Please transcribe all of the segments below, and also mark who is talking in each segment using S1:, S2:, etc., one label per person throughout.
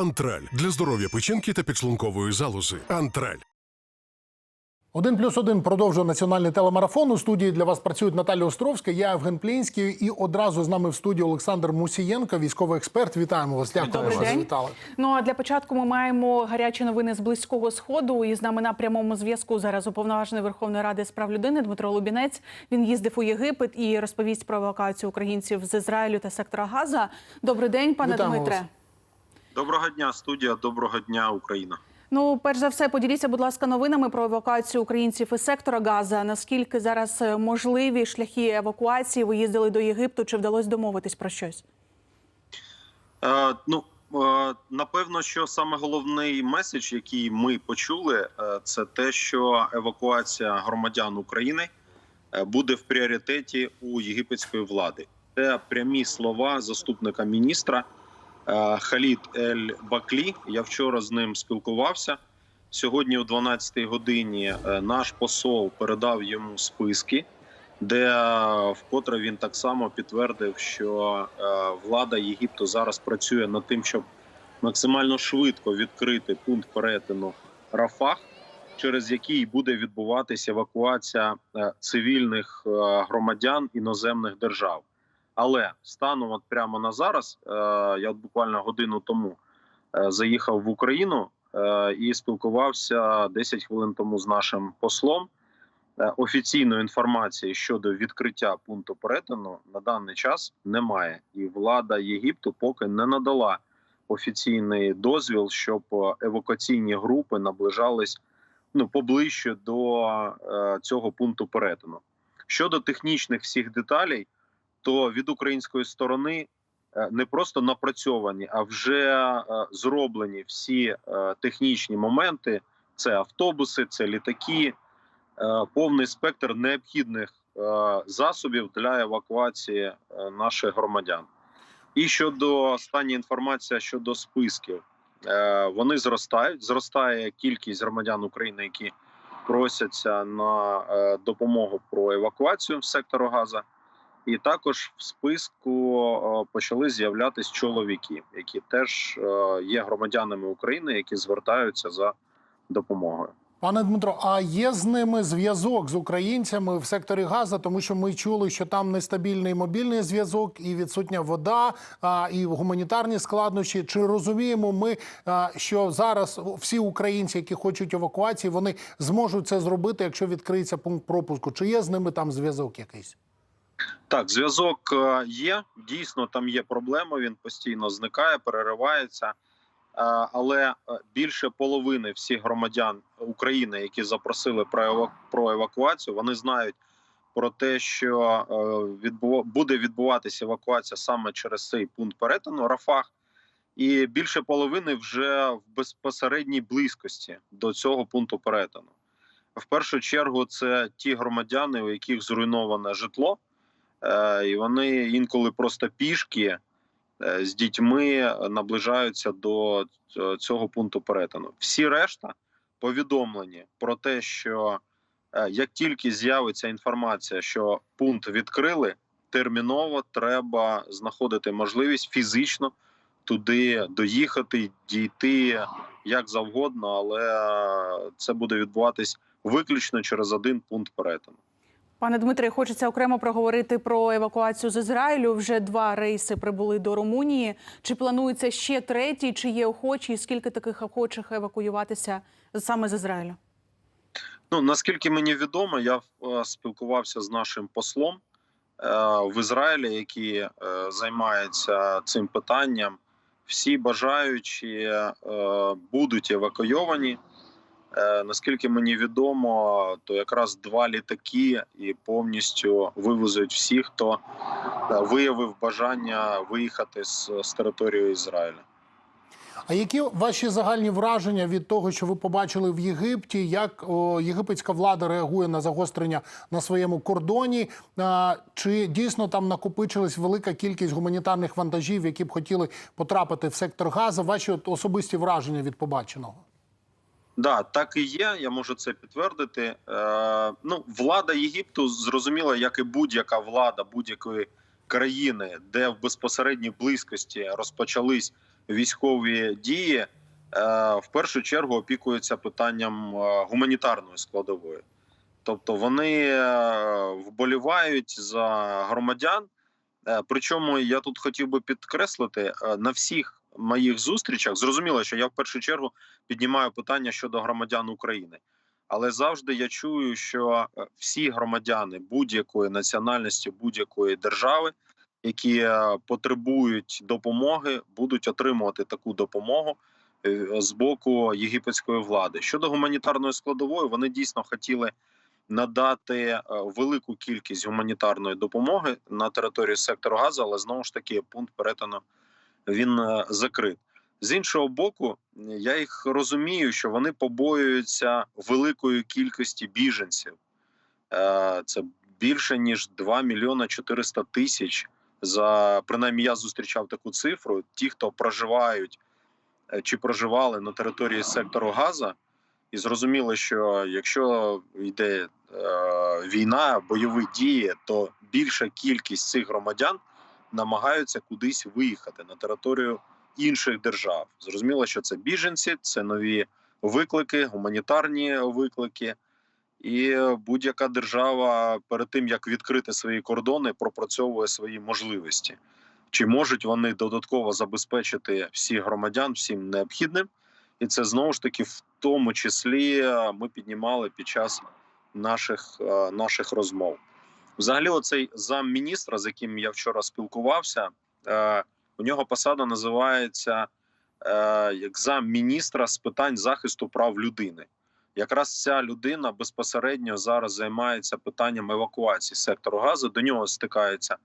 S1: Антраль для здоров'я печінки та підшлункової залози. Антраль.
S2: Один плюс один продовжує національний телемарафон. У студії для вас працюють Наталя Островська, я Євген Плінський і одразу з нами в студії Олександр Мусієнко, військовий експерт. Вітаємо вас. Дякую,
S3: Добрий
S2: що
S3: день.
S2: завітали.
S3: Ну а для початку ми маємо гарячі новини з близького сходу. І з нами на прямому зв'язку зараз уповноважений Верховної Ради з прав людини Дмитро Лубінець. Він їздив у Єгипет і розповість про евакуацію українців з Ізраїлю та сектора Газа. Добрий день, пане
S2: Вітаємо
S3: Дмитре.
S2: вас.
S4: Доброго дня, студія. Доброго дня, Україна.
S3: Ну, перш за все, поділіться, будь ласка, новинами про евакуацію українців із сектора Газа. Наскільки зараз е, можливі шляхи евакуації? Ви їздили до Єгипту? Чи вдалося домовитись про щось?
S4: Е, ну е, напевно, що саме головний меседж, який ми почули, е, це те, що евакуація громадян України е, буде в пріоритеті у єгипетської влади. Це прямі слова заступника міністра Халід Ель Баклі. Я вчора з ним спілкувався. Сьогодні, о 12-й годині, е, наш посол передав йому списки, де е, вкотре він так само підтвердив, що е, влада Єгипту зараз працює над тим, щоб максимально швидко відкрити пункт перетину Рафах, через який буде відбуватися евакуація е, цивільних е, громадян іноземних держав. Але станом от прямо на зараз, е, я от буквально годину тому е, заїхав в Україну е, і спілкувався 10 хвилин тому з нашим послом. Офіційної інформації щодо відкриття пункту перетину на даний час немає, і влада Єгипту поки не надала офіційний дозвіл, щоб евакуаційні групи наближались ну поближче до е, цього пункту перетину. Щодо технічних всіх деталей, то від української сторони е, не просто напрацьовані, а вже е, зроблені всі е, технічні моменти: це автобуси, це літаки, повний спектр необхідних засобів для евакуації наших громадян. І щодо остання інформація щодо списків, вони зростають. Зростає кількість громадян України, які просяться на допомогу про евакуацію з сектору Газа. І також в списку е, почали з'являтись чоловіки, які теж е, є громадянами України, які звертаються за допомогою.
S2: Пане Дмитро, а є з ними зв'язок з українцями в секторі Газа, тому що ми чули, що там нестабільний мобільний зв'язок і відсутня вода, і гуманітарні складнощі. Чи розуміємо ми, що зараз всі українці, які хочуть евакуації, вони зможуть це зробити, якщо відкриється пункт пропуску? Чи є з ними там зв'язок якийсь?
S4: Так, зв'язок е, є. Дійсно, там є проблема. Він постійно зникає, переривається. Е, Але е, більше половини всіх громадян України, які запросили про евакуацію, вони знають про те, що буде відбуватися евакуація саме через цей пункт перетину Рафах. І більше половини вже в безпосередній близькості до цього пункту перетину. В першу чергу, це ті громадяни, у яких зруйноване житло. Е, і вони інколи просто пішки е, з дітьми наближаються до цього пункту перетину. Всі решта повідомлені про те, що е, як тільки з'явиться інформація, що пункт відкрили, терміново треба знаходити можливість фізично туди доїхати, дійти як завгодно, але е, це буде відбуватись виключно через один пункт перетину.
S3: Пане Дмитре, хочеться окремо проговорити про евакуацію з Ізраїлю. Вже два рейси прибули до Румунії. Чи планується ще третій? Чи є охочі? І скільки таких охочих евакуюватися саме з Ізраїлю?
S4: Ну наскільки мені відомо, я е, спілкувався з нашим послом е, в Ізраїлі, який е, займається цим питанням. Всі бажаючі будуть евакуйовані. Е, наскільки мені відомо, то якраз два літаки і повністю вивезуть всіх, хто е, виявив бажання виїхати з, з території Ізраїля.
S2: А які ваші загальні враження від того, що ви побачили в Єгипті? Як о, єгипетська влада реагує на загострення на своєму кордоні? А, чи дійсно там накопичилась велика кількість гуманітарних вантажів, які б хотіли потрапити в сектор Газа? Ваші от особисті враження від побаченого?
S4: Да, так і є. Я можу це підтвердити. Е, ну, влада Єгипту зрозуміла, як і будь-яка влада будь-якої країни, де в безпосередній близькості розпочались військові дії е, в першу чергу опікуються питанням е, гуманітарної складової. Тобто вони е, вболівають за громадян. Е, Причому я тут хотів би підкреслити на всіх моїх зустрічах. Зрозуміло, що я в першу чергу піднімаю питання щодо громадян України, але завжди я чую, що е, всі громадяни будь-якої національності, будь-якої держави, які е, потребують допомоги, будуть отримувати таку допомогу е, з боку єгипетської влади. Щодо гуманітарної складової, вони дійсно хотіли надати велику кількість гуманітарної допомоги на території сектору Газу, але знову ж таки пункт перетину він е, закрит. З іншого боку, я їх розумію, що вони побоюються великої кількості біженців. Е, Це більше ніж 2 мільйона 400 тисяч. За принаймні я зустрічав таку цифру. Ті, хто проживають е, чи проживали на території сектору Газа, і зрозуміло, що якщо йде е, війна, бойові дії, то більша кількість цих громадян намагаються кудись виїхати на територію інших держав. Зрозуміло, що це біженці, це нові виклики, гуманітарні виклики. І будь-яка держава перед тим як відкрити свої кордони, пропрацьовує свої можливості. Чи можуть вони додатково забезпечити всіх громадян всім необхідним? І це знову ж таки в тому числі ми піднімали під час наших, е, наших розмов. Взагалі, оцей замміністра, з яким я вчора спілкувався, е, у нього посада називається е, як замміністра з питань захисту прав людини. Якраз ця людина безпосередньо зараз займається питанням евакуації сектору газу. До нього стикається,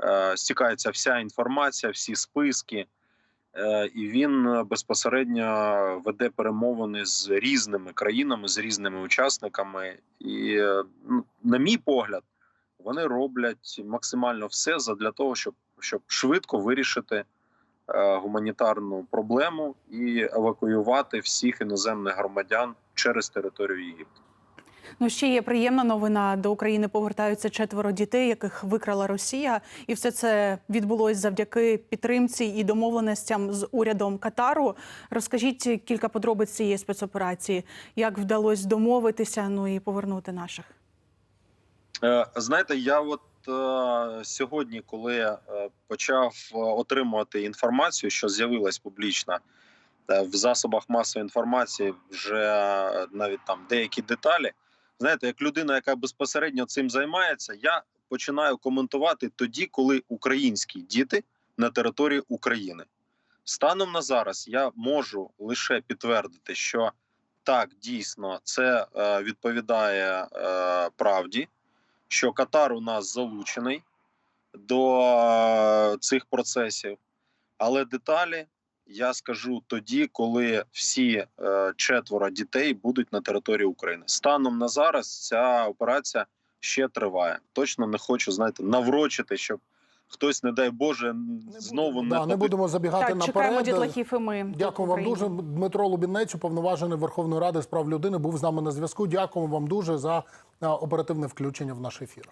S4: е, стікається вся інформація, всі списки. Е, і він безпосередньо веде перемовини з різними країнами, з різними учасниками. І, е, на мій погляд, вони роблять максимально все для того, щоб, щоб швидко вирішити е, гуманітарну проблему і евакуювати всіх іноземних громадян через територію Єгипту.
S3: Ну ще є приємна новина. До України повертаються четверо дітей, яких викрала Росія, і все це відбулось завдяки підтримці і домовленостям з урядом Катару. Розкажіть кілька подробиць цієї спецоперації, як вдалося домовитися, ну і повернути наших.
S4: Е, Знаєте, я от е, сьогодні, коли е, почав отримувати інформацію, що з'явилась публічна в засобах масової інформації, вже навіть там деякі деталі. Знаєте, як людина, яка безпосередньо цим займається, я починаю коментувати тоді, коли українські діти на території України. Станом на зараз я можу лише підтвердити, що так дійсно це відповідає правді що Катар у нас залучений до е, цих процесів, але деталі я скажу тоді, коли всі е, четверо дітей будуть на території України. Станом на зараз ця операція ще триває. Точно не хочу знаєте, наврочити, щоб хтось, не дай Боже, знову не,
S2: да, не будемо забігати
S3: Так, чекаємо дітлахів і ми.
S2: Дякую вам дуже. Дмитро Лубінець, уповноважений Верховної Ради з прав людини, був з нами на зв'язку. Дякуємо вам дуже за оперативне включення в наш ефір.